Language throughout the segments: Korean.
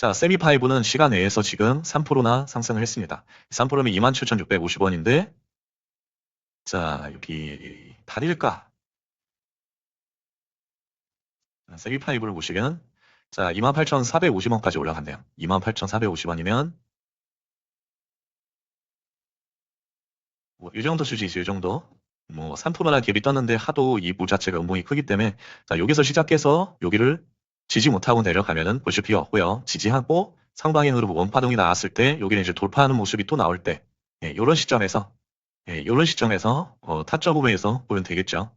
자, 세미5는 시간 외에서 지금 3%나 상승을 했습니다. 3%면 27,650원인데, 자, 여기 달일가. 세미5를 보시면, 자, 28,450원까지 올라갔네요. 28,450원이면, 뭐, 이 정도 수지지, 이 정도. 뭐, 3%나 갭이 떴는데 하도 이물 자체가 음봉이 크기 때문에, 자, 여기서 시작해서 여기를 지지 못하고 내려가면은 필요 없고요. 지지하고 상방향으로 원파동이 나왔을 때 여기는 이제 돌파하는 모습이 또 나올 때 예, 이런 시점에서 예, 이런 시점에서 어, 타점 부분에서 보면 되겠죠.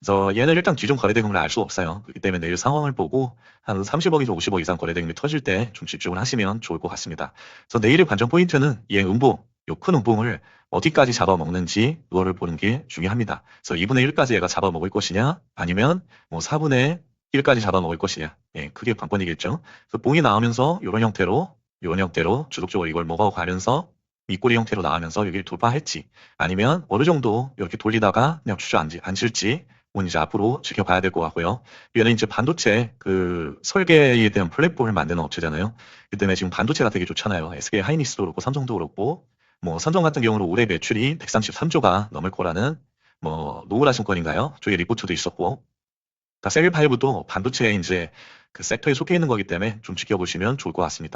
그래서 얘는 일단 기존 거래대금을 알 수 없어요. 그렇기 때문에 내일 상황을 보고 한 30억에서 50억 이상 거래대금이 터질 때 좀 집중을 하시면 좋을 것 같습니다. 그래서 내일의 관전 포인트는 얘 음봉, 요큰 음봉을 어디까지 잡아먹는지 그거를 보는 게 중요합니다. 그래서 2분의 1까지 얘가 잡아먹을 것이냐 아니면 뭐 4분의 1까지 잡아먹을 것이냐. 예, 그게 관건이겠죠. 그래서 봉이 나오면서 이런 형태로, 이런 형태로 주도적으로 이걸 먹어가면서 밑꼬리 형태로 나오면서 여기를 돌파할지 아니면 어느 정도 이렇게 돌리다가 그냥 주저앉지 않을지 그건 이제 앞으로 지켜봐야 될 것 같고요. 얘는 이제 반도체 그 설계에 대한 플랫폼을 만드는 업체잖아요. 그 때문에 지금 반도체가 되게 좋잖아요. SK 하이닉스도 그렇고 삼성도 그렇고 뭐 삼성 같은 경우는 올해 매출이 133조가 넘을 거라는 뭐 노후라 증권인가요? 쪽에 리포트도 있었고 셀5도 반도체에 이제 그 섹터에 속해 있는 거기 때문에 좀 지켜보시면 좋을 것 같습니다.